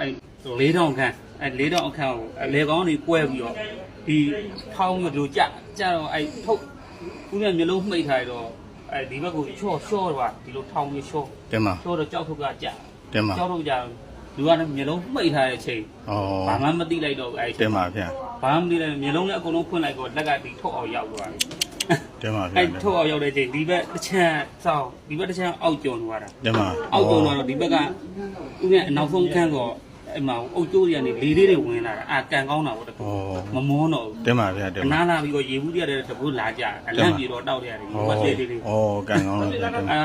အဲ4000ခန့်အဲ4000အခန့်ကိုအလေကောင်းတွေကွဲပြီးတော့ဒီထောင်းမျိုးလိုကြကြတော့အဲထုတ်ဦးရဲ့မျိုးလုံးမှိတ်ထားရတော့အဲဒီဘက်ကိုချော့ချော့တော့ဒီလိုထောင်းမျိုးချော့တင်ပါချော့တော့ကြောက်ထုတ်ကကြတင်ပါကြောက်ထုတ်ကြလူကလည်းမျိုးလုံးမှိတ်ထားတဲ့အချိန်ဩဘာမှမသိလိုက်တော့ဘူးအဲတင်ပါဗျာဘာမှမသိလိုက်မျိုးလုံးလည်းအကုန်လုံးဖွင့်လိုက်တော့လက်ကဒီထုတ်အောင်ရောက်သွားတယ်တင်ပါဗျာအဲထုတ်အောင်ရောက်တဲ့အချိန်ဒီဘက်တစ်ချမ်းစောင်းဒီဘက်တစ်ချမ်းအောက်ကျော်သွားတာတင်ပါအောက်ကျော်တော့ဒီဘက်ကသူကနောက်ဆုံးခန်းတော့ အဲ့မှာအုတ်ကျိုးတွေကနေလေးလေးတွေဝင်လာတာအာကန်ကောင်းတာပေါ့တကူဩမမောတော့ဘူးတင်ပါဗျာတင်အပါနားလာပြီးတော့ရေဘူးတွေတကူလာကြအလန့်ပြေတော့တောက်ရတယ်ဒီဘက်လေးလေးလေးဩကန်ကောင်းလို့ဗျာတင်ပါအာ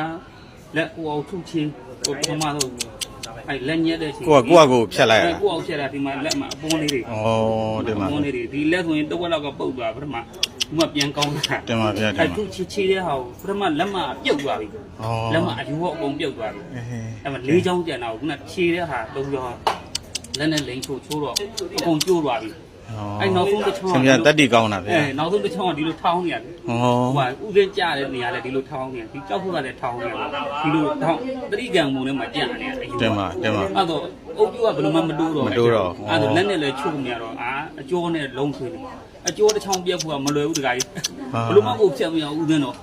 လက်ကိုအောင်ထုချင်းဟိုပထမဆုံးအဲ့လက်ညက်တဲ့ချိန်ကိုကကိုကကိုဖြတ်လိုက်ရတာကိုအောင်ဖြတ်တာဒီမှာလက်မှာအပွန်းလေးတွေဩတင်ပါအပွန်းလေးတွေဒီလက်ဆိုရင်တစ်ဝက်လောက်ကပုတ်သွားပထမဒီမှာပြန်ကောင်းတာတင်ပါဗျာတင်အဲ့ပါသူချီချီတဲ့ဟာကိုပထမလက်မပြုတ်သွားပြီဩလက်မအယူအကုန်ပြုတ်သွားပြီအေးအဲ့မှာလေးချောင်းကျန်တာကိုခုနခြေတဲ့ဟာသုံးရော လက်နဲ့လိန်ချို့ချိုးတော့အကုန်ကျိုးသွားပြီ အဲ့နောက်ဆုံးတစ်ချောင်းဆင်ပြတက်တီကောင်းတာဗျာအဲနောက်ဆုံးတစ်ချောင်းကဒီလိုထောင်းနေရတယ်ဩဟိုကဥစဉ်ကြတဲ့နေရာလဲဒီလိုထောင်းနေတယ်ဒီကြောက်ဖို့ကလည်းထောင်းနေတယ်ဒီလိုထောင်းတတိကံမုံထဲမှာကြံ့နေတယ်အယူတင်ပါတင်ပါအဲ့တော့အုပ်ကျိုးကဘယ်လိုမှမတိုးတော့မတိုးတော့အဲ့တော့လက်နဲ့လည်းချုပ်နေရတော့အာအကျိုးနဲ့လုံးဆွေးနေအကျိုးတစ်ချောင်းပြက်ဖို့ကမလွယ်ဘူးတခါကြီးဘယ်လိုမှကိုဖြတ်မရဘူးဥစဉ်တော့ဩ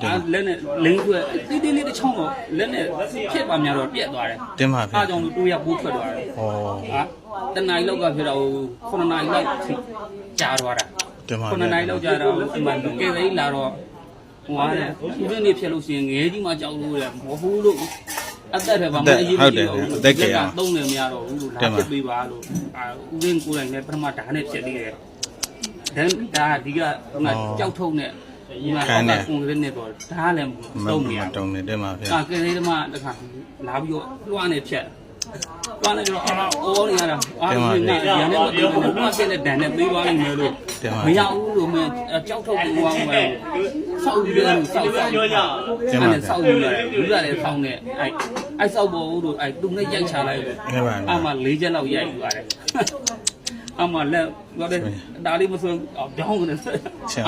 တင်အာပါလက်နဲ့လိမ့်ဆွဲတိတိလေးတစ်ချောင်းတော့လက်နဲ့ဖြစ်ပါများတော့ပြက်သွားတယ်တင်ပါဗျာအားကြောင့်တိုးရပိုးထွက်သွားတယ်ဩဟာ တနင်္လာရီလောက်ကဖြစ်တော့9နာရီလောက်ထိကြာသွားတာတင်ပါ9နာရီလောက်ကြာတော့ဒီမှာကဲသိလာတော့ဟိုဟာတဲ့ဒီနေ့နေဖြစ်လို့ရှိရင်ငဲကြီးမှကြောက်လို့တဲ့မဟုတ်လို့အသက်တွေဘာမှအရေးမကြီးတော့သုံးတယ်မရတော့ဘူးလို့လာဖြစ်ပေးပါလို့အာဦးရင်းကိုယ်တိုင်လည်းပထမဓာတ်နဲ့ဖြစ်သေးတယ်ဒါဒါဒီကကြောက်ထုံးနဲ့ဒီမှာကွန်ကရစ်နဲ့တော့ဒါလည်းမသုံးမရမတုံနေတင်ပါဗျာအာကဲလေးတမတခါလာပြီးတော့လွှမ်းနေဖြတ် လွှမ်းနေတော့အော်နေရတာအာဒီကရန်နဲ့မပြောဘူးဘာဖြစ်လဲဒဏ်နဲ့သေးသွားလိမ့်မယ်လို့မရဘူးလို့မင်းကြောက်ထုတ်ပြီးသွားမှာဆောက်ပြီးတယ်ဆောက်ဆောက်ပြောကြတယ်ဆောက်ပြီးတယ်လူရတယ်ဆောက်နေအဲအဲဆောက်ပေါ်ဦးလို့အဲသူနဲ့ရိုက်ချလိုက်လို့တင်ပါအမှ၄ချက်လောက်ရိုက်ယူရတယ် အမှလက်ပြောတယ်ဒါလေးမဆိုကြောင်းကနေ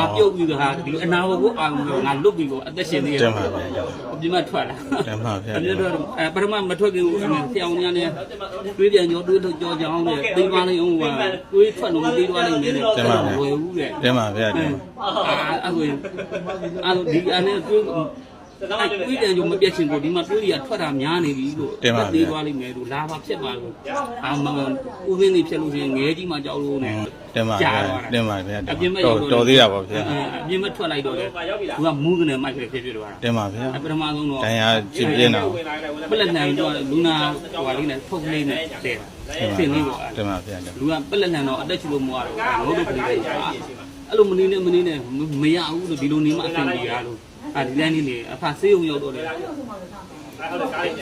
အပြုတ်ပြီးတော့ဟာဒီအနာဘကိုအာငါလွတ်ပြီးတော့အသက်ရှင်နေရတင်ပါဗျာအပြင်မှာထွက်လာတင်ပါဗျာအပြင်ထွက်အဲပထမမထွက်ခင်ဦးဆရာဝန်များနဲ့တွေးပြန်ကြောတွေးလို့ကြောကြအောင်တဲ့သိသွားလိမ့်အောင်ကတွေးထွက်လို့မသိသွားလိမ့်မယ်တဲ့ဝယ်ဘူးတဲ့တင်ပါဗျာတင်ပါအာအဲ့ဒါအဲ့ဒီအနေတွေး အဲ့တွေးပြန်ကြောမပြတ်ချင်ကိုဒီမှာတွေးရထွက်တာများနေပြီလို့သိသွားလိမ့်မယ်လို့လာပါဖြစ်ပါလို့အာမဦးစင်းနေဖြစ်လို့ရှိရင်ငဲကြီးမှကြောက်လို့နဲ့တင်ပါဗျာတင်ပါဗျာအပြင်မဲ့တော်တော်သေးတာပါဗျာအပြင်မဲ့ထွက်လိုက်တော့လေသူကမူးကနေမိုက်ဖြစ်ဖြစ်ဖြစ်သွားတာတင်ပါဗျာအပထမဆုံးတော့တန်ရာချစ်ပြင်းတော့ပလက်လန်တော့လူနာဟိုဟာလေးနဲ့ဖုတ်ကလေးနဲ့တဲ့စင်လေးပေါ့တင်ပါဗျာလူကပလက်လန်တော့အသက်ချူလို့မရတော့ငုတ်လို့ကလေးလေးအဲ့လိုမနေနဲ့မနေနဲ့မရဘူးလို့ဒီလိုနေမှအဆင်ပြေရလို့ အဲဒီလမ်းလေးနေအဖဆေးုံရောက်တော့လေ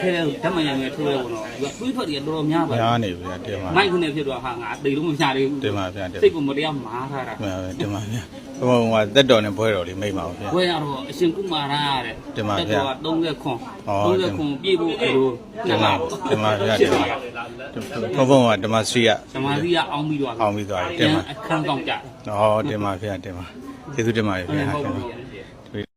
ခဲတယ်ဓမ္မယံရဲ့ထိုးရဲပေါ့နော်သူကတွေးထွက်တယ်တော်တော်များပါညာနေဗျာတင်ပါမိုက်ခုနဲ့ဖြစ်တော့ဟာငါတေလို့မရသေးဘူးတင်ပါဗျာတင်စိတ်ကမတရားမာထားတာပါတင်ပါဗျာဘုံကတက်တော်နဲ့ဘွဲတော်လေးမိတ်ပါဗျာဘွဲရတော့အရှင်ကုမာရတဲ့တင်ပါဗျာတော့30ခွန်ဩ30ခွန်ပြည့်ဖို့အလိုတင်ပါတင်ပါဗျာတင်ပါဘုံဘုံကဓမ္မစရိယသမာဓိကအောင်းပြီးတော့အောင်ပြီးသွားတယ်တင်ပါအခန်းကောင်းကြဩတင်ပါဗျာတင်ပါကျေးဇူးတင်ပါတယ်ဗျာ